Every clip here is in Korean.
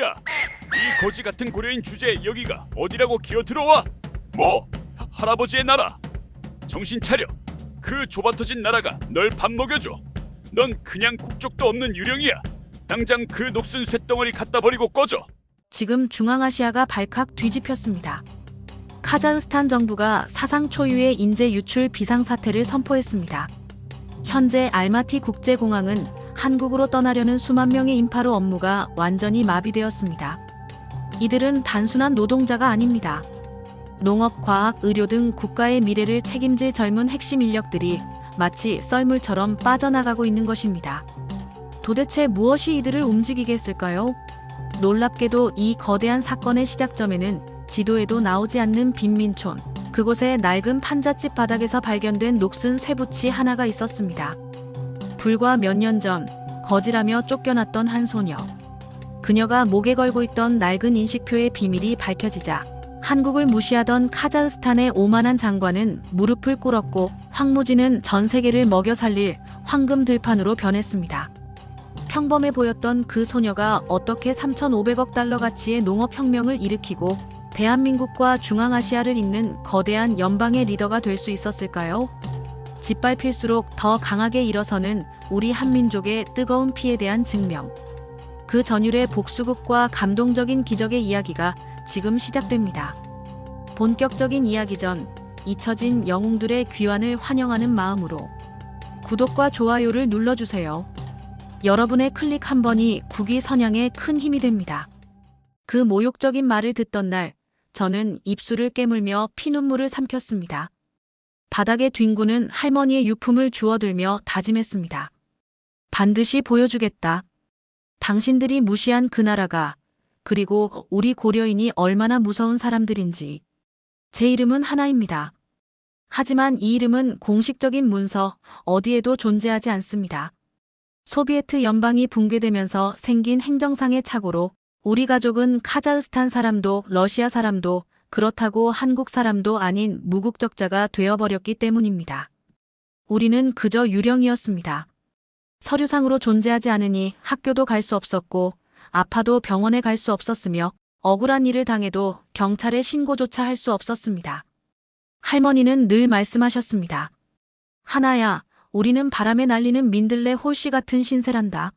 야, 이 거지 같은 고려인 주제에 여기가 어디라고 기어 들어와? 뭐? 하- 할아버지의 나라? 정신 차려. 그 좁아터진 나라가 널 밥 먹여줘. 넌 그냥 국적도 없는 유령이야. 당장 그 녹슨 쇳덩어리 갖다 버리고 꺼져. 지금 중앙아시아가 발칵 뒤집혔습니다. 카자흐스탄 정부가 사상 초유의 인재 유출 비상사태를 선포했습니다. 현재 알마티 국제공항은 한국으로 떠나려는 수만 명의 인파로 업무가 완전히 마비되었습니다. 이들은 단순한 노동자가 아닙니다. 농업, 과학, 의료 등 국가의 미래를 책임질 젊은 핵심 인력들이 마치 썰물처럼 빠져나가고 있는 것입니다. 도대체 무엇이 이들을 움직이게 했을까요? 놀랍게도 이 거대한 사건의 시작점에는 지도에도 나오지 않는 빈민촌, 그곳의 낡은 판잣집 바닥에서 발견된 녹슨 쇠붙이 하나가 있었습니다. 불과 몇 년 전 거지라며 쫓겨났던 한 소녀. 그녀가 목에 걸고 있던 낡은 인식표의 비밀이 밝혀지자 한국을 무시하던 카자흐스탄의 오만한 장관은 무릎을 꿇었고 황무지는 전 세계를 먹여 살릴 황금 들판으로 변했습니다. 평범해 보였던 그 소녀가 어떻게 3,500억 달러 가치의 농업혁명을 일으키고 대한민국과 중앙아시아를 잇는 거대한 연방의 리더가 될 수 있었을까요? 짓밟힐수록 더 강하게 일어서는 우리 한민족의 뜨거운 피에 대한 증명. 그 전율의 복수극과 감동적인 기적의 이야기가 지금 시작됩니다. 본격적인 이야기 전 잊혀진 영웅들의 귀환을 환영하는 마음으로 구독과 좋아요를 눌러주세요. 여러분의 클릭 한 번이 국위 선양에 큰 힘이 됩니다. 그 모욕적인 말을 듣던 날, 저는 입술을 깨물며 피눈물을 삼켰습니다. 바닥에 뒹구는 할머니의 유품을 주워들며 다짐했습니다. 반드시 보여주겠다. 당신들이 무시한 그 나라가, 그리고 우리 고려인이 얼마나 무서운 사람들인지. 제 이름은 하나입니다. 하지만 이 이름은 공식적인 문서 어디에도 존재하지 않습니다. 소비에트 연방이 붕괴되면서 생긴 행정상의 착오로 우리 가족은 카자흐스탄 사람도 러시아 사람도 그렇다고 한국 사람도 아닌 무국적자가 되어버렸기 때문입니다. 우리는 그저 유령이었습니다. 서류상으로 존재하지 않으니 학교도 갈 수 없었고 아파도 병원에 갈 수 없었으며 억울한 일을 당해도 경찰에 신고조차 할 수 없었습니다. 할머니는 늘 말씀하셨습니다. 하나야, 우리는 바람에 날리는 민들레 홀씨 같은 신세란다.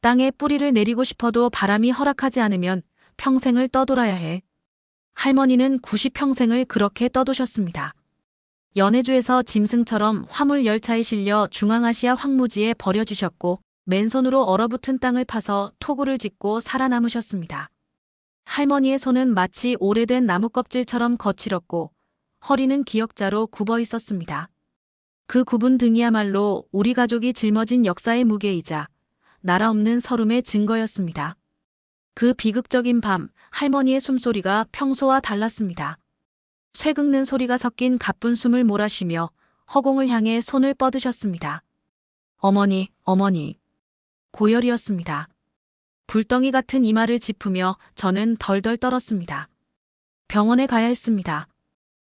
땅에 뿌리를 내리고 싶어도 바람이 허락하지 않으면 평생을 떠돌아야 해. 할머니는 90평생을 그렇게 떠도셨습니다. 연해주에서 짐승처럼 화물 열차에 실려 중앙아시아 황무지에 버려지셨고 맨손으로 얼어붙은 땅을 파서 토구를 짓고 살아남으셨습니다. 할머니의 손은 마치 오래된 나무 껍질처럼 거칠었고 허리는 기역자로 굽어 있었습니다. 그 굽은 등이야말로 우리 가족이 짊어진 역사의 무게이자 나라 없는 서름의 증거였습니다. 그 비극적인 밤 할머니의 숨소리가 평소와 달랐습니다. 쇠 긁는 소리가 섞인 가쁜 숨을 몰아쉬며 허공을 향해 손을 뻗으셨습니다. 어머니, 어머니. 고열이었습니다. 불덩이 같은 이마를 짚으며 저는 덜덜 떨었습니다. 병원에 가야 했습니다.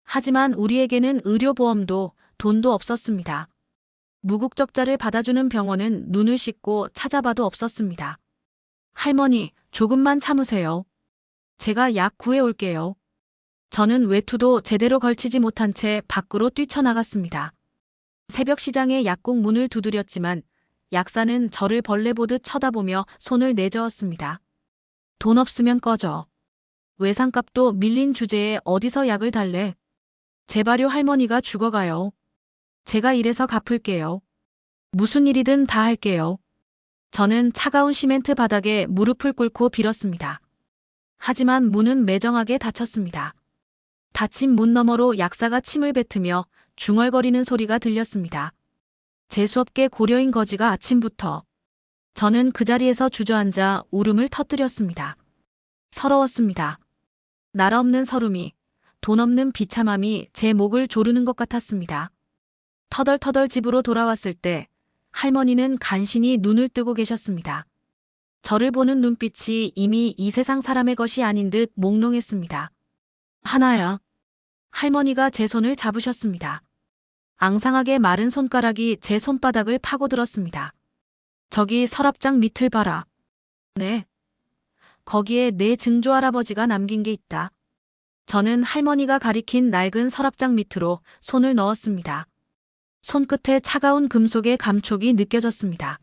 하지만 우리에게는 의료보험도 돈도 없었습니다. 무국적자를 받아주는 병원은 눈을 씻고 찾아봐도 없었습니다. 할머니, 조금만 참으세요. 제가 약 구해 올게요. 저는 외투도 제대로 걸치지 못한 채 밖으로 뛰쳐나갔습니다. 새벽 시장의 약국 문을 두드렸지만 약사는 저를 벌레 보듯 쳐다보며 손을 내저었습니다. 돈 없으면 꺼져. 외상값도 밀린 주제에 어디서 약을 달래. 제발요 할머니가 죽어가요. 제가 이래서 갚을게요. 무슨 일이든 다 할게요. 저는 차가운 시멘트 바닥에 무릎을 꿇고 빌었습니다. 하지만 문은 매정하게 닫혔습니다. 닫힌 문 너머로 약사가 침을 뱉으며 중얼거리는 소리가 들렸습니다. 재수없게 고려인 거지가 아침부터 저는 그 자리에서 주저앉아 울음을 터뜨렸습니다. 서러웠습니다. 나라 없는 서름이, 돈 없는 비참함이 제 목을 조르는 것 같았습니다. 터덜터덜 집으로 돌아왔을 때 할머니는 간신히 눈을 뜨고 계셨습니다. 저를 보는 눈빛이 이미 이 세상 사람의 것이 아닌 듯 몽롱했습니다. 하나야. 할머니가 제 손을 잡으셨습니다. 앙상하게 마른 손가락이 제 손바닥을 파고들었습니다. 저기 서랍장 밑을 봐라. 네. 거기에 내 증조 할아버지가 남긴 게 있다. 저는 할머니가 가리킨 낡은 서랍장 밑으로 손을 넣었습니다. 손끝에 차가운 금속의 감촉이 느껴졌습니다.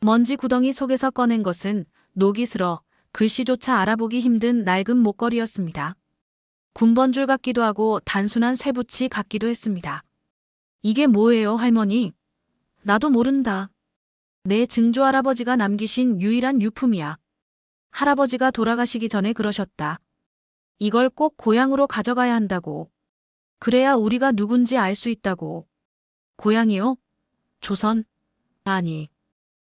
먼지 구덩이 속에서 꺼낸 것은 녹이 슬어 글씨조차 알아보기 힘든 낡은 목걸이였습니다. 군번줄 같기도 하고 단순한 쇠붙이 같기도 했습니다. 이게 뭐예요, 할머니? 나도 모른다. 내 증조 할아버지가 남기신 유일한 유품이야. 할아버지가 돌아가시기 전에 그러셨다. 이걸 꼭 고향으로 가져가야 한다고. 그래야 우리가 누군지 알 수 있다고. 고향이요? 조선? 아니.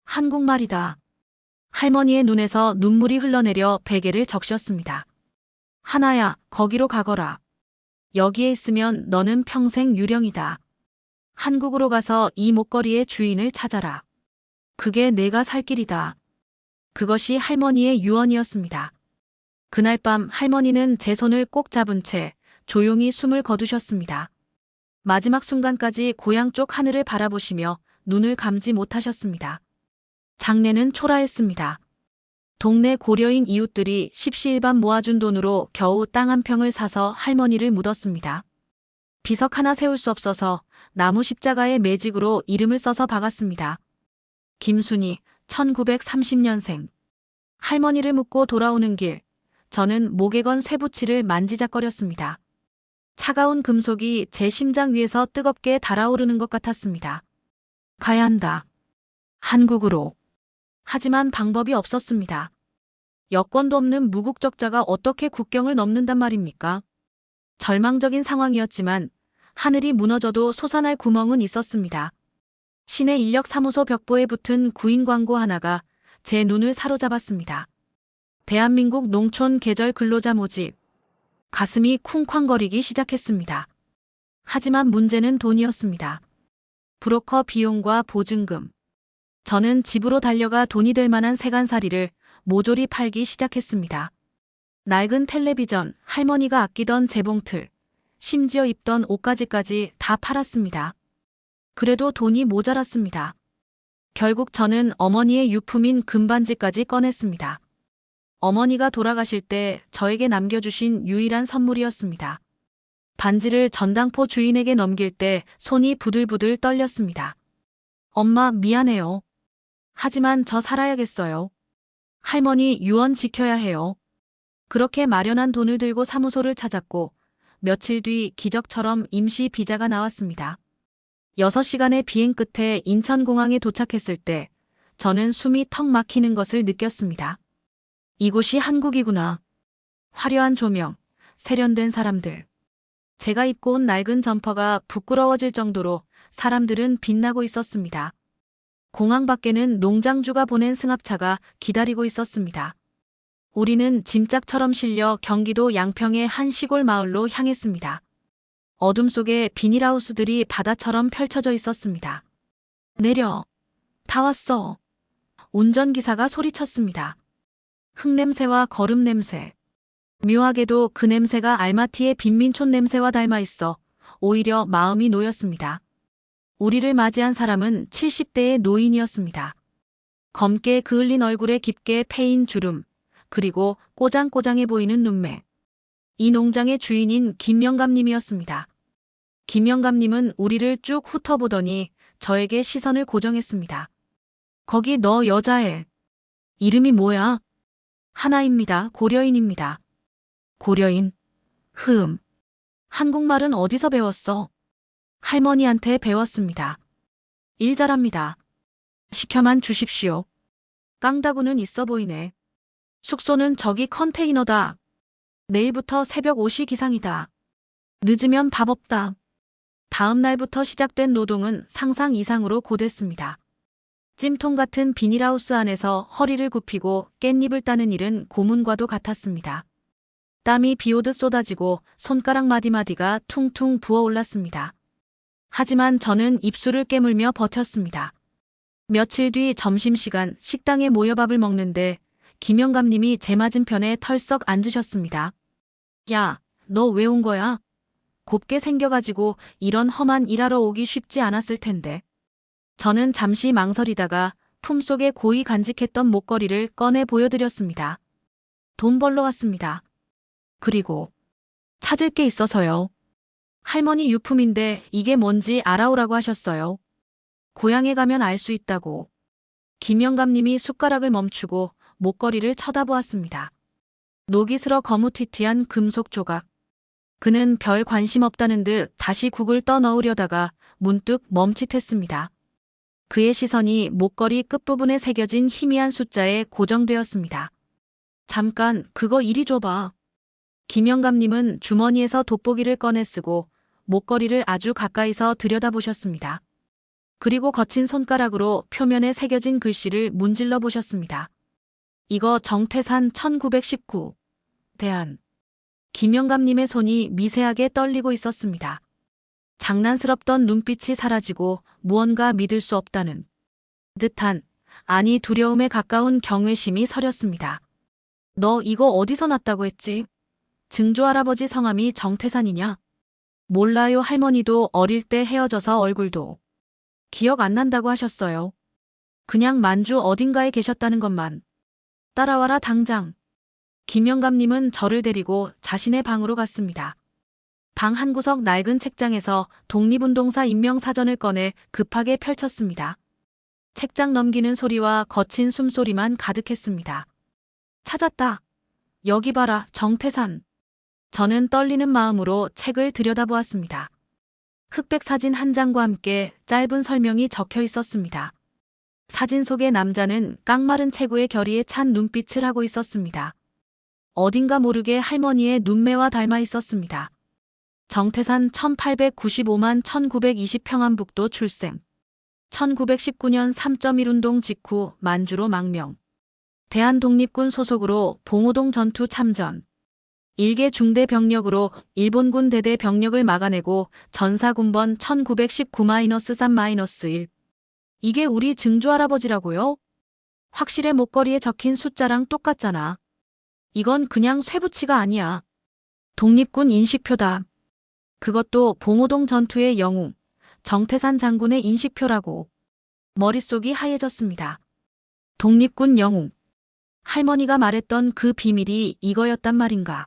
한국말이다. 할머니의 눈에서 눈물이 흘러내려 베개를 적셨습니다. 하나야, 거기로 가거라. 여기에 있으면 너는 평생 유령이다. 한국으로 가서 이 목걸이의 주인을 찾아라. 그게 내가 살 길이다. 그것이 할머니의 유언이었습니다. 그날 밤 할머니는 제 손을 꼭 잡은 채 조용히 숨을 거두셨습니다. 마지막 순간까지 고향 쪽 하늘을 바라보시며 눈을 감지 못하셨습니다. 장례는 초라했습니다. 동네 고려인 이웃들이 십시일반 모아준 돈으로 겨우 땅 한 평을 사서 할머니를 묻었습니다. 비석 하나 세울 수 없어서 나무 십자가의 매직으로 이름을 써서 박았습니다. 김순희, 1930년생. 할머니를 묻고 돌아오는 길, 저는 목에 건 쇠붙이를 만지작거렸습니다. 차가운 금속이 제 심장 위에서 뜨겁게 달아오르는 것 같았습니다. 가야 한다. 한국으로. 하지만 방법이 없었습니다. 여권도 없는 무국적자가 어떻게 국경을 넘는단 말입니까? 절망적인 상황이었지만 하늘이 무너져도 솟아날 구멍은 있었습니다. 시내 인력사무소 벽보에 붙은 구인 광고 하나가 제 눈을 사로잡았습니다. 대한민국 농촌 계절 근로자 모집. 가슴이 쿵쾅거리기 시작했습니다. 하지만 문제는 돈이었습니다. 브로커 비용과 보증금. 저는 집으로 달려가 돈이 될 만한 세간살이를 모조리 팔기 시작했습니다. 낡은 텔레비전, 할머니가 아끼던 재봉틀, 심지어 입던 옷가지까지 다 팔았습니다. 그래도 돈이 모자랐습니다. 결국 저는 어머니의 유품인 금반지까지 꺼냈습니다. 어머니가 돌아가실 때 저에게 남겨주신 유일한 선물이었습니다. 반지를 전당포 주인에게 넘길 때 손이 부들부들 떨렸습니다. 엄마, 미안해요. 하지만 저 살아야겠어요. 할머니 유언 지켜야 해요. 그렇게 마련한 돈을 들고 사무소를 찾았고 며칠 뒤 기적처럼 임시 비자가 나왔습니다. 6시간의 비행 끝에 인천공항에 도착했을 때 저는 숨이 턱 막히는 것을 느꼈습니다. 이곳이 한국이구나. 화려한 조명, 세련된 사람들. 제가 입고 온 낡은 점퍼가 부끄러워질 정도로 사람들은 빛나고 있었습니다. 공항 밖에는 농장주가 보낸 승합차가 기다리고 있었습니다. 우리는 짐짝처럼 실려 경기도 양평의 한 시골 마을로 향했습니다. 어둠 속에 비닐하우스들이 바다처럼 펼쳐져 있었습니다. 내려. 다 왔어. 운전기사가 소리쳤습니다. 흙냄새와 거름 냄새. 묘하게도 그 냄새가 알마티의 빈민촌 냄새와 닮아 있어 오히려 마음이 놓였습니다. 우리를 맞이한 사람은 70대의 노인이었습니다. 검게 그을린 얼굴에 깊게 패인 주름, 그리고 꼬장꼬장해 보이는 눈매. 이 농장의 주인인 김영감님이었습니다. 김영감님은 우리를 쭉 훑어보더니 저에게 시선을 고정했습니다. 거기 너 여자애. 이름이 뭐야? 하나입니다. 고려인입니다. 고려인. 흠. 한국말은 어디서 배웠어? 할머니한테 배웠습니다. 일 잘합니다. 시켜만 주십시오. 깡다구는 있어 보이네. 숙소는 저기 컨테이너다. 내일부터 새벽 5시 기상이다. 늦으면 밥 없다. 다음 날부터 시작된 노동은 상상 이상으로 고됐습니다. 찜통 같은 비닐하우스 안에서 허리를 굽히고 깻잎을 따는 일은 고문과도 같았습니다. 땀이 비오듯 쏟아지고 손가락 마디마디가 퉁퉁 부어올랐습니다. 하지만 저는 입술을 깨물며 버텼습니다. 며칠 뒤 점심시간 식당에 모여 밥을 먹는데 김영감님이 제 맞은편에 털썩 앉으셨습니다. 야, 너 왜 온 거야? 곱게 생겨가지고 이런 험한 일하러 오기 쉽지 않았을 텐데. 저는 잠시 망설이다가 품속에 고이 간직했던 목걸이를 꺼내 보여드렸습니다. 돈 벌러 왔습니다. 그리고 찾을 게 있어서요. 할머니 유품인데 이게 뭔지 알아오라고 하셨어요. 고향에 가면 알 수 있다고. 김영감님이 숟가락을 멈추고 목걸이를 쳐다보았습니다. 녹이 슬어 거무튀튀한 금속 조각. 그는 별 관심 없다는 듯 다시 국을 떠넣으려다가 문득 멈칫했습니다. 그의 시선이 목걸이 끝부분에 새겨진 희미한 숫자에 고정되었습니다. 잠깐, 그거 이리 줘봐. 김영감님은 주머니에서 돋보기를 꺼내 쓰고 목걸이를 아주 가까이서 들여다보셨습니다. 그리고 거친 손가락으로 표면에 새겨진 글씨를 문질러 보셨습니다. 이거 정태산 1919. 대한. 김영감님의 손이 미세하게 떨리고 있었습니다. 장난스럽던 눈빛이 사라지고 무언가 믿을 수 없다는 듯한, 아니 두려움에 가까운 경외심이 서렸습니다. 너 이거 어디서 났다고 했지? 증조 할아버지 성함이 정태산이냐? 몰라요 할머니도 어릴 때 헤어져서 얼굴도 기억 안 난다고 하셨어요. 그냥 만주 어딘가에 계셨다는 것만. 따라와라 당장. 김영감님은 저를 데리고 자신의 방으로 갔습니다. 방 한 구석 낡은 책장에서 독립운동사 임명사전을 꺼내 급하게 펼쳤습니다. 책장 넘기는 소리와 거친 숨소리만 가득했습니다. 찾았다. 여기 봐라, 정태산. 저는 떨리는 마음으로 책을 들여다보았습니다. 흑백 사진 한 장과 함께 짧은 설명이 적혀 있었습니다. 사진 속의 남자는 깡마른 체구의 결의에 찬 눈빛을 하고 있었습니다. 어딘가 모르게 할머니의 눈매와 닮아 있었습니다. 정태산 1895만 1920 평안북도 출생. 1919년 3.1 운동 직후 만주로 망명. 대한독립군 소속으로 봉오동 전투 참전. 일개 중대 병력으로 일본군 대대 병력을 막아내고 전사군번 1919-3-1. 이게 우리 증조 할아버지라고요? 확실해 목걸이에 적힌 숫자랑 똑같잖아. 이건 그냥 쇠붙이가 아니야. 독립군 인식표다. 그것도 봉오동 전투의 영웅, 정태산 장군의 인식표라고. 머릿속이 하얘졌습니다. 독립군 영웅. 할머니가 말했던 그 비밀이 이거였단 말인가.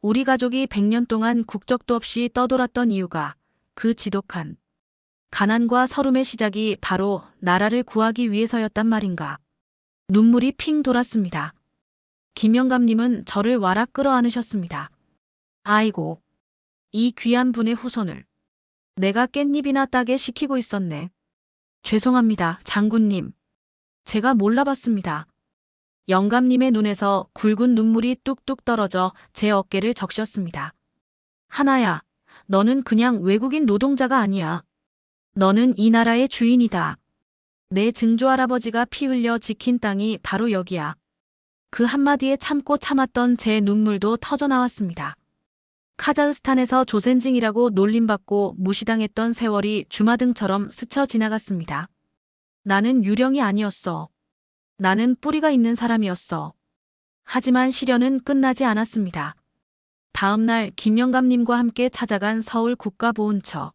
우리 가족이 100년 동안 국적도 없이 떠돌았던 이유가 그 지독한 가난과 서름의 시작이 바로 나라를 구하기 위해서였단 말인가. 눈물이 핑 돌았습니다. 김영감님은 저를 와락 끌어안으셨습니다. 아이고, 이 귀한 분의 후손을 내가 깻잎이나 따게 시키고 있었네. 죄송합니다, 장군님. 제가 몰라봤습니다. 영감님의 눈에서 굵은 눈물이 뚝뚝 떨어져 제 어깨를 적셨습니다. 하나야, 너는 그냥 외국인 노동자가 아니야. 너는 이 나라의 주인이다. 내 증조 할아버지가 피 흘려 지킨 땅이 바로 여기야. 그 한마디에 참고 참았던 제 눈물도 터져 나왔습니다. 카자흐스탄에서 조센징이라고 놀림받고 무시당했던 세월이 주마등처럼 스쳐 지나갔습니다. 나는 유령이 아니었어. 나는 뿌리가 있는 사람이었어. 하지만 시련은 끝나지 않았습니다. 다음 날 김영감님과 함께 찾아간 서울 국가보훈처.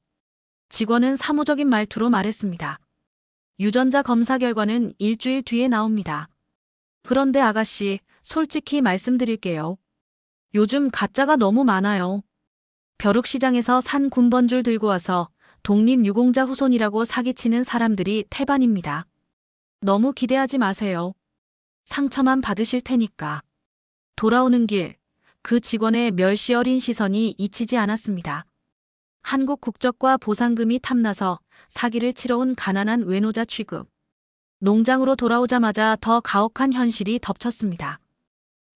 직원은 사무적인 말투로 말했습니다. 유전자 검사 결과는 일주일 뒤에 나옵니다. 그런데 아가씨, 솔직히 말씀드릴게요. 요즘 가짜가 너무 많아요. 벼룩시장에서 산 군번줄 들고 와서 독립유공자 후손이라고 사기치는 사람들이 태반입니다. 너무 기대하지 마세요. 상처만 받으실 테니까. 돌아오는 길, 그 직원의 멸시 어린 시선이 잊히지 않았습니다. 한국 국적과 보상금이 탐나서 사기를 치러 온 가난한 외노자 취급. 농장으로 돌아오자마자 더 가혹한 현실이 덮쳤습니다.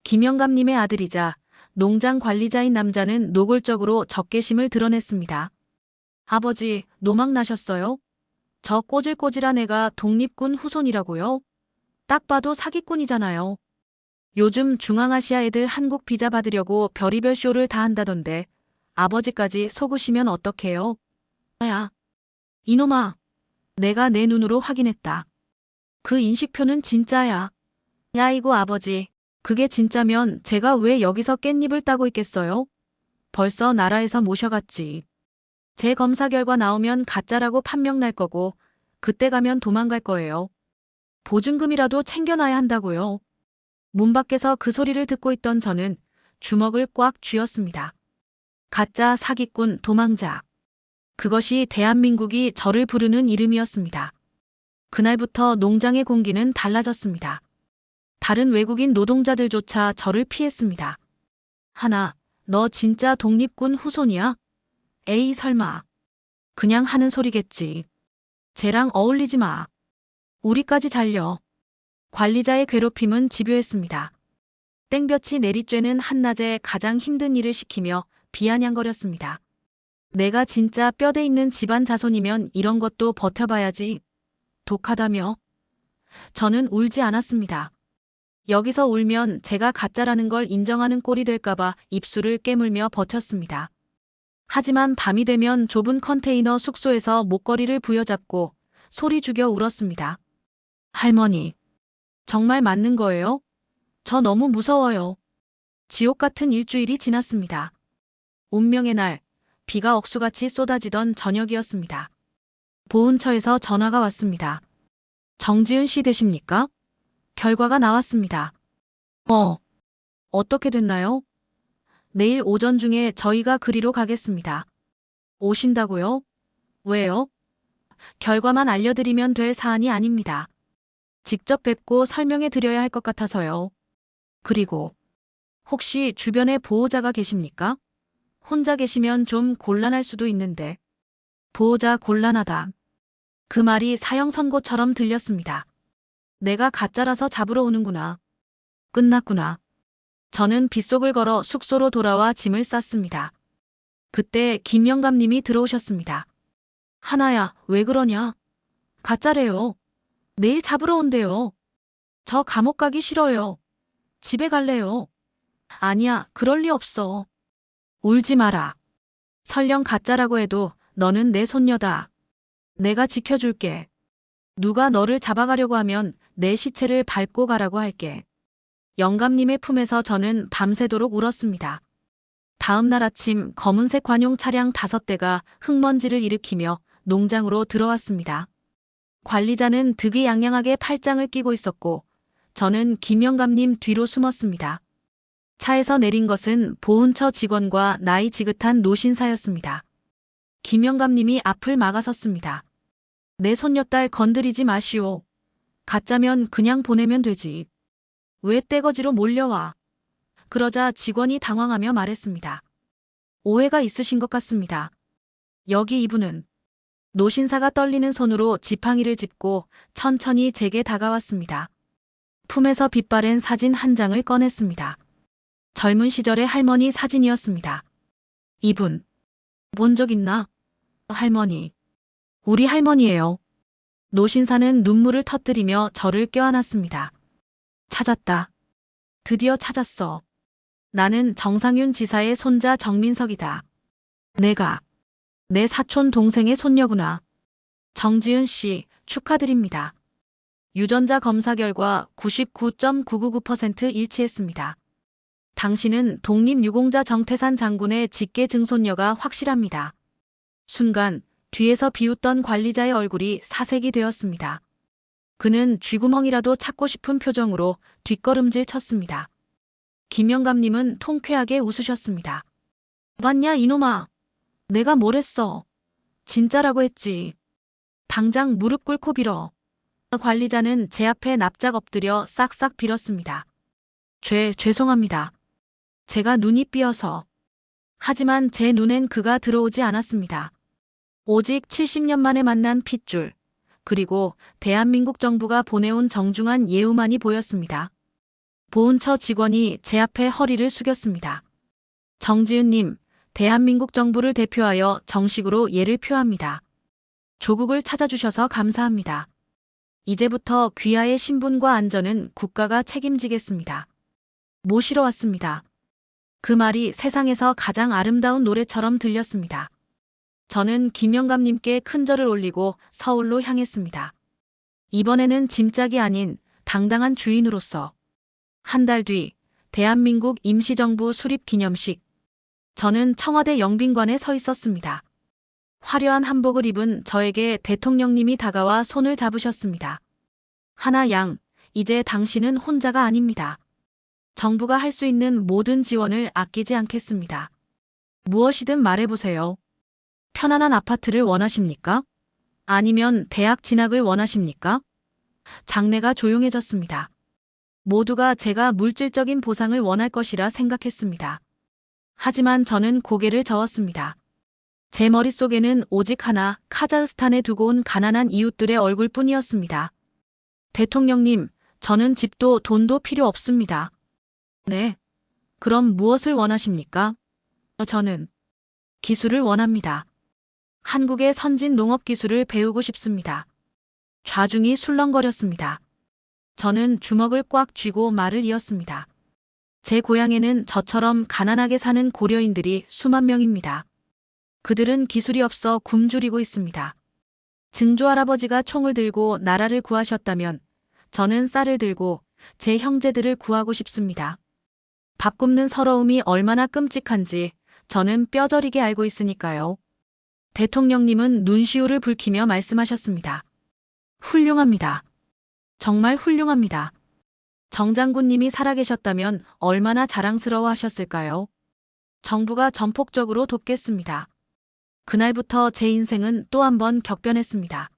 김영감님의 아들이자 농장 관리자인 남자는 노골적으로 적개심을 드러냈습니다. 아버지, 노망 나셨어요? 저 꼬질꼬질한 애가 독립군 후손이라고요? 딱 봐도 사기꾼이잖아요. 요즘 중앙아시아 애들 한국 비자 받으려고 별의별 쇼를 다 한다던데 아버지까지 속으시면 어떡해요? 야, 이놈아, 내가 내 눈으로 확인했다. 그 인식표는 진짜야. 야이고 아버지, 그게 진짜면 제가 왜 여기서 깻잎을 따고 있겠어요? 벌써 나라에서 모셔갔지. 제 검사 결과 나오면 가짜라고 판명 날 거고 그때 가면 도망갈 거예요. 보증금이라도 챙겨놔야 한다고요. 문 밖에서 그 소리를 듣고 있던 저는 주먹을 꽉 쥐었습니다. 가짜 사기꾼 도망자. 그것이 대한민국이 저를 부르는 이름이었습니다. 그날부터 농장의 공기는 달라졌습니다. 다른 외국인 노동자들조차 저를 피했습니다. 하나, 너 진짜 독립군 후손이야? 에이, 설마. 그냥 하는 소리겠지. 쟤랑 어울리지 마. 우리까지 잘려. 관리자의 괴롭힘은 집요했습니다. 땡볕이 내리쬐는 한낮에 가장 힘든 일을 시키며 비아냥거렸습니다. 내가 진짜 뼈대 있는 집안 자손이면 이런 것도 버텨봐야지. 독하다며. 저는 울지 않았습니다. 여기서 울면 제가 가짜라는 걸 인정하는 꼴이 될까봐 입술을 깨물며 버텼습니다. 하지만 밤이 되면 좁은 컨테이너 숙소에서 목걸이를 부여잡고 소리 죽여 울었습니다. 할머니, 정말 맞는 거예요? 저 너무 무서워요. 지옥 같은 일주일이 지났습니다. 운명의 날, 비가 억수같이 쏟아지던 저녁이었습니다. 보훈처에서 전화가 왔습니다. 정지은 씨 되십니까? 결과가 나왔습니다. 어, 어떻게 됐나요? 내일 오전 중에 저희가 그리로 가겠습니다. 오신다고요? 왜요? 결과만 알려드리면 될 사안이 아닙니다. 직접 뵙고 설명해 드려야 할 것 같아서요. 그리고 혹시 주변에 보호자가 계십니까? 혼자 계시면 좀 곤란할 수도 있는데. 보호자 곤란하다. 그 말이 사형 선고처럼 들렸습니다. 내가 가짜라서 잡으러 오는구나. 끝났구나. 저는 빗속을 걸어 숙소로 돌아와 짐을 쌌습니다. 그때 김영감님이 들어오셨습니다. 하나야, 왜 그러냐? 가짜래요. 내일 잡으러 온대요. 저 감옥 가기 싫어요. 집에 갈래요. 아니야, 그럴 리 없어. 울지 마라. 설령 가짜라고 해도 너는 내 손녀다. 내가 지켜줄게. 누가 너를 잡아가려고 하면 내 시체를 밟고 가라고 할게. 영감님의 품에서 저는 밤새도록 울었습니다. 다음 날 아침 검은색 관용 차량 다섯 대가 흙먼지를 일으키며 농장으로 들어왔습니다. 관리자는 득이양양하게 팔짱을 끼고 있었고 저는 김영감님 뒤로 숨었습니다. 차에서 내린 것은 보훈처 직원과 나이 지긋한 노신사였습니다. 김영감님이 앞을 막아섰습니다. 내 손녀딸 건드리지 마시오. 가짜면 그냥 보내면 되지. 왜 떼거지로 몰려와? 그러자 직원이 당황하며 말했습니다. 오해가 있으신 것 같습니다. 여기 이분은 노신사가 떨리는 손으로 지팡이를 짚고 천천히 제게 다가왔습니다. 품에서 빛바랜 사진 한 장을 꺼냈습니다. 젊은 시절의 할머니 사진이었습니다. 이분, 본 적 있나? 할머니. 우리 할머니예요. 노신사는 눈물을 터뜨리며 저를 껴안았습니다. 찾았다. 드디어 찾았어. 나는 정상윤 지사의 손자 정민석이다. 내가 내 사촌 동생의 손녀구나. 정지은 씨 축하드립니다. 유전자 검사 결과 99.999% 일치했습니다. 당신은 독립유공자 정태산 장군의 직계 증손녀가 확실합니다. 순간 뒤에서 비웃던 관리자의 얼굴이 사색이 되었습니다. 그는 쥐구멍이라도 찾고 싶은 표정으로 뒷걸음질 쳤습니다. 김영감님은 통쾌하게 웃으셨습니다. 봤냐 이놈아. 내가 뭘 했어. 진짜라고 했지. 당장 무릎 꿇고 빌어. 관리자는 제 앞에 납작 엎드려 싹싹 빌었습니다. 죄, 죄송합니다. 제가 눈이 삐어서. 하지만 제 눈엔 그가 들어오지 않았습니다. 오직 70년 만에 만난 핏줄, 그리고 대한민국 정부가 보내온 정중한 예우만이 보였습니다. 보훈처 직원이 제 앞에 허리를 숙였습니다. 정지은님, 대한민국 정부를 대표하여 정식으로 예를 표합니다. 조국을 찾아주셔서 감사합니다. 이제부터 귀하의 신분과 안전은 국가가 책임지겠습니다. 모시러 왔습니다. 그 말이 세상에서 가장 아름다운 노래처럼 들렸습니다. 저는 김영감님께 큰 절을 올리고 서울로 향했습니다. 이번에는 짐짝이 아닌 당당한 주인으로서 한 달 뒤 대한민국 임시정부 수립 기념식 저는 청와대 영빈관에 서 있었습니다. 화려한 한복을 입은 저에게 대통령님이 다가와 손을 잡으셨습니다. 하나 양, 이제 당신은 혼자가 아닙니다. 정부가 할 수 있는 모든 지원을 아끼지 않겠습니다. 무엇이든 말해보세요. 편안한 아파트를 원하십니까? 아니면 대학 진학을 원하십니까? 장내가 조용해졌습니다. 모두가 제가 물질적인 보상을 원할 것이라 생각했습니다. 하지만 저는 고개를 저었습니다. 제 머릿속에는 오직 하나 카자흐스탄에 두고 온 가난한 이웃들의 얼굴뿐이었습니다. 대통령님, 저는 집도 돈도 필요 없습니다. 네. 그럼 무엇을 원하십니까? 저는 기술을 원합니다. 한국의 선진 농업 기술을 배우고 싶습니다. 좌중이 술렁거렸습니다. 저는 주먹을 꽉 쥐고 말을 이었습니다. 제 고향에는 저처럼 가난하게 사는 고려인들이 수만 명입니다. 그들은 기술이 없어 굶주리고 있습니다. 증조 할아버지가 총을 들고 나라를 구하셨다면 저는 쌀을 들고 제 형제들을 구하고 싶습니다. 밥 굽는 서러움이 얼마나 끔찍한지 저는 뼈저리게 알고 있으니까요. 대통령님은 눈시울을 붉히며 말씀하셨습니다. 훌륭합니다. 정말 훌륭합니다. 정 장군님이 살아계셨다면 얼마나 자랑스러워 하셨을까요? 정부가 전폭적으로 돕겠습니다. 그날부터 제 인생은 또 한 번 격변했습니다.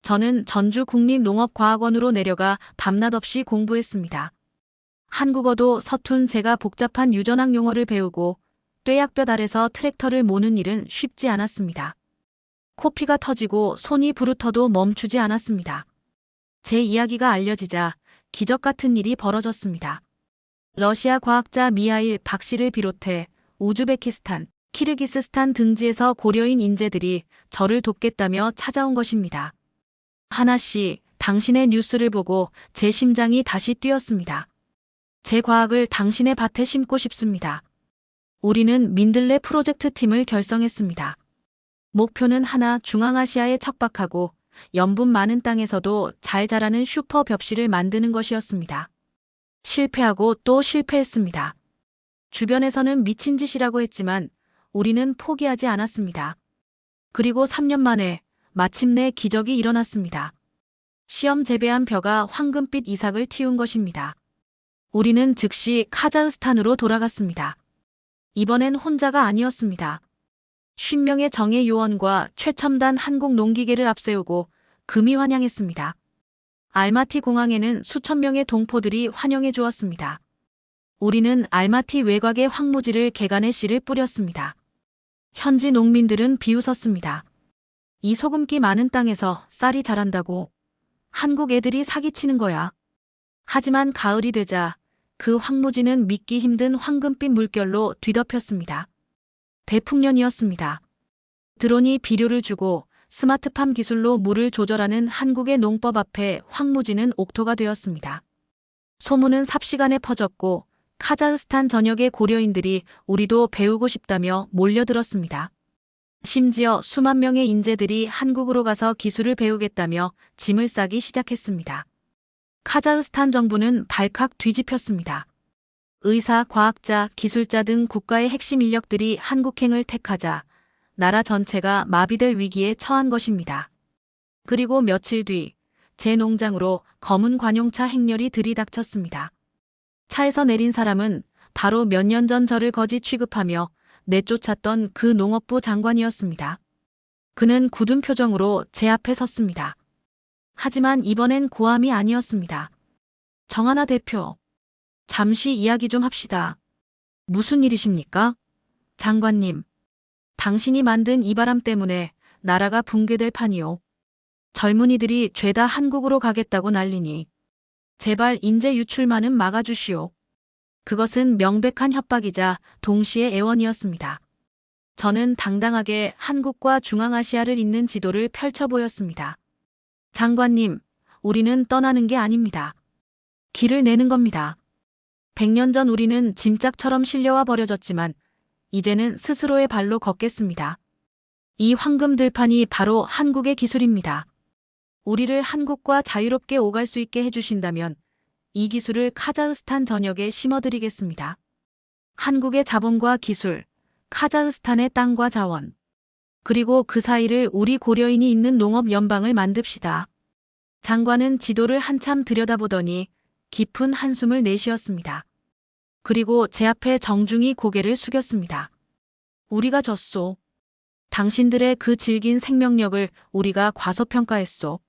저는 전주 국립농업과학원으로 내려가 밤낮 없이 공부했습니다. 한국어도 서툰 제가 복잡한 유전학 용어를 배우고 뙤약볕 아래서 트랙터를 모는 일은 쉽지 않았습니다. 코피가 터지고 손이 부르터도 멈추지 않았습니다. 제 이야기가 알려지자 기적 같은 일이 벌어졌습니다. 러시아 과학자 미하일 박 씨를 비롯해 우즈베키스탄, 키르기스스탄 등지에서 고려인 인재들이 저를 돕겠다며 찾아온 것입니다. 하나 씨, 당신의 뉴스를 보고 제 심장이 다시 뛰었습니다. 제 과학을 당신의 밭에 심고 싶습니다. 우리는 민들레 프로젝트 팀을 결성했습니다. 목표는 하나 중앙아시아에 척박하고 염분 많은 땅에서도 잘 자라는 슈퍼 벽시를 만드는 것이었습니다. 실패하고 또 실패했습니다. 주변에서는 미친 짓이라고 했지만 우리는 포기하지 않았습니다. 그리고 3년 만에 마침내 기적이 일어났습니다. 시험 재배한 벼가 황금빛 이삭을 틔운 것입니다. 우리는 즉시 카자흐스탄으로 돌아갔습니다. 이번엔 혼자가 아니었습니다. 50명의 정예 요원과 최첨단 한국 농기계를 앞세우고 금이 환영했습니다. 알마티 공항에는 수천 명의 동포들이 환영해 주었습니다. 우리는 알마티 외곽의 황무지를 개간의 씨를 뿌렸습니다. 현지 농민들은 비웃었습니다. 이 소금기 많은 땅에서 쌀이 자란다고 한국 애들이 사기치는 거야. 하지만 가을이 되자 그 황무지는 믿기 힘든 황금빛 물결로 뒤덮였습니다. 대풍년이었습니다. 드론이 비료를 주고 스마트팜 기술로 물을 조절하는 한국의 농법 앞에 황무지는 옥토가 되었습니다. 소문은 삽시간에 퍼졌고 카자흐스탄 전역의 고려인들이 우리도 배우고 싶다며 몰려들었습니다. 심지어 수만 명의 인재들이 한국으로 가서 기술을 배우겠다며 짐을 싸기 시작했습니다. 카자흐스탄 정부는 발칵 뒤집혔습니다. 의사, 과학자, 기술자 등 국가의 핵심 인력들이 한국행을 택하자 나라 전체가 마비될 위기에 처한 것입니다. 그리고 며칠 뒤 제 농장으로 검은 관용차 행렬이 들이닥쳤습니다. 차에서 내린 사람은 바로 몇 년 전 저를 거지 취급하며 내쫓았던 그 농업부 장관이었습니다. 그는 굳은 표정으로 제 앞에 섰습니다. 하지만 이번엔 고함이 아니었습니다. 정하나 대표, 잠시 이야기 좀 합시다. 무슨 일이십니까? 장관님, 당신이 만든 이 바람 때문에 나라가 붕괴될 판이요. 젊은이들이 죄다 한국으로 가겠다고 난리니 제발 인재 유출만은 막아주시오. 그것은 명백한 협박이자 동시에 애원이었습니다. 저는 당당하게 한국과 중앙아시아를 잇는 지도를 펼쳐 보였습니다. 장관님, 우리는 떠나는 게 아닙니다. 길을 내는 겁니다. 100년 전 우리는 짐짝처럼 실려와 버려졌지만 이제는 스스로의 발로 걷겠습니다. 이 황금 들판이 바로 한국의 기술입니다. 우리를 한국과 자유롭게 오갈 수 있게 해주신다면 이 기술을 카자흐스탄 전역에 심어드리겠습니다. 한국의 자본과 기술, 카자흐스탄의 땅과 자원, 그리고 그 사이를 우리 고려인이 있는 농업 연방을 만듭시다. 장관은 지도를 한참 들여다보더니 깊은 한숨을 내쉬었습니다. 그리고 제 앞에 정중히 고개를 숙였습니다. 우리가 졌소. 당신들의 그 질긴 생명력을 우리가 과소평가했소.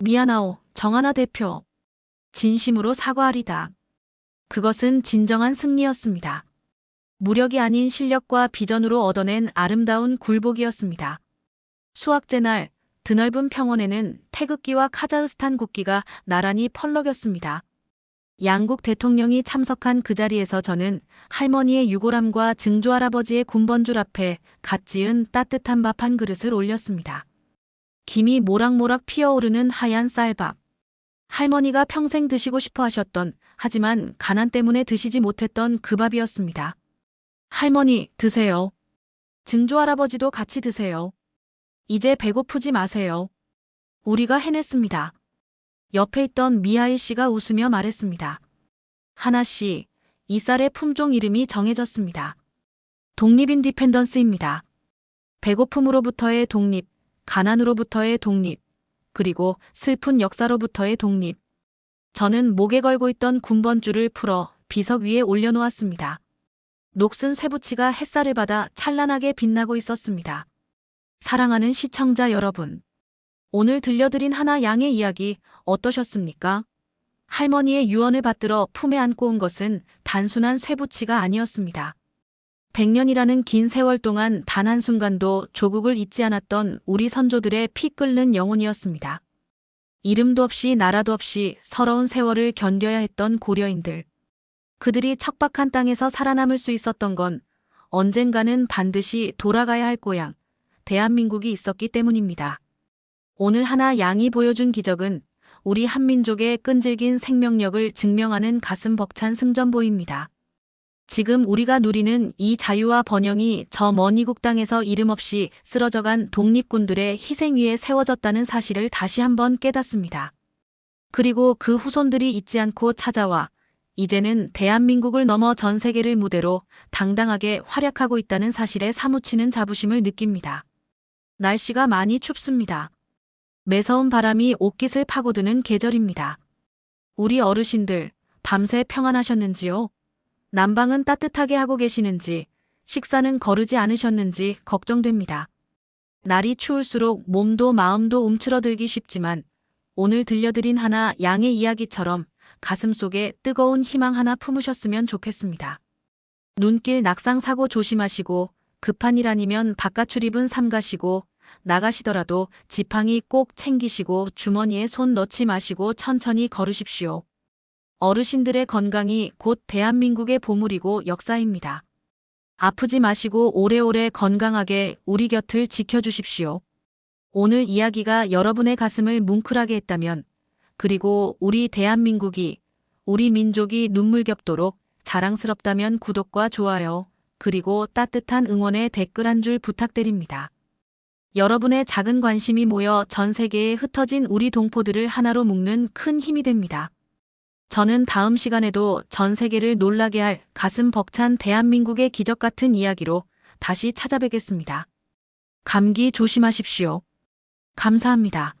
미안하오, 정하나 대표. 진심으로 사과하리다. 그것은 진정한 승리였습니다. 무력이 아닌 실력과 비전으로 얻어낸 아름다운 굴복이었습니다. 수학제 날, 드넓은 평원에는 태극기와 카자흐스탄 국기가 나란히 펄럭였습니다. 양국 대통령이 참석한 그 자리에서 저는 할머니의 유골함과 증조할아버지의 군번줄 앞에 갓 지은 따뜻한 밥 한 그릇을 올렸습니다. 김이 모락모락 피어오르는 하얀 쌀밥. 할머니가 평생 드시고 싶어 하셨던 하지만 가난 때문에 드시지 못했던 그 밥이었습니다. 할머니, 드세요. 증조할아버지도 같이 드세요. 이제 배고프지 마세요. 우리가 해냈습니다. 옆에 있던 미하일 씨가 웃으며 말했습니다. 하나 씨, 이 쌀의 품종 이름이 정해졌습니다. 독립 인 디펜던스입니다. 배고픔으로부터의 독립, 가난으로부터의 독립, 그리고 슬픈 역사로부터의 독립. 저는 목에 걸고 있던 군번줄을 풀어 비석 위에 올려놓았습니다. 녹슨 쇠붙이가 햇살을 받아 찬란하게 빛나고 있었습니다. 사랑하는 시청자 여러분. 오늘 들려드린 하나 양의 이야기 어떠셨습니까? 할머니의 유언을 받들어 품에 안고 온 것은 단순한 쇠붙이가 아니었습니다. 100년이라는 긴 세월 동안 단 한순간도 조국을 잊지 않았던 우리 선조들의 피 끓는 영혼이었습니다. 이름도 없이 나라도 없이 서러운 세월을 견뎌야 했던 고려인들. 그들이 척박한 땅에서 살아남을 수 있었던 건 언젠가는 반드시 돌아가야 할 고향, 대한민국이 있었기 때문입니다. 오늘 하나 양이 보여준 기적은 우리 한민족의 끈질긴 생명력을 증명하는 가슴 벅찬 승전보입니다. 지금 우리가 누리는 이 자유와 번영이 저 먼 이국 땅에서 이름 없이 쓰러져간 독립군들의 희생 위에 세워졌다는 사실을 다시 한번 깨닫습니다. 그리고 그 후손들이 잊지 않고 찾아와 이제는 대한민국을 넘어 전 세계를 무대로 당당하게 활약하고 있다는 사실에 사무치는 자부심을 느낍니다. 날씨가 많이 춥습니다. 매서운 바람이 옷깃을 파고드는 계절입니다. 우리 어르신들, 밤새 평안하셨는지요? 난방은 따뜻하게 하고 계시는지, 식사는 거르지 않으셨는지 걱정됩니다. 날이 추울수록 몸도 마음도 움츠러들기 쉽지만 오늘 들려드린 하나 양의 이야기처럼 가슴 속에 뜨거운 희망 하나 품으셨으면 좋겠습니다. 눈길 낙상 사고 조심하시고 급한 일 아니면 바깥 출입은 삼가시고 나가시더라도 지팡이 꼭 챙기시고 주머니에 손 넣지 마시고 천천히 걸으십시오. 어르신들의 건강이 곧 대한민국의 보물이고 역사입니다. 아프지 마시고 오래오래 건강하게 우리 곁을 지켜주십시오. 오늘 이야기가 여러분의 가슴을 뭉클하게 했다면, 그리고 우리 대한민국이, 우리 민족이 눈물겹도록 자랑스럽다면 구독과 좋아요, 그리고 따뜻한 응원의 댓글 한 줄 부탁드립니다. 여러분의 작은 관심이 모여 전 세계에 흩어진 우리 동포들을 하나로 묶는 큰 힘이 됩니다. 저는 다음 시간에도 전 세계를 놀라게 할 가슴 벅찬 대한민국의 기적 같은 이야기로 다시 찾아뵙겠습니다. 감기 조심하십시오. 감사합니다.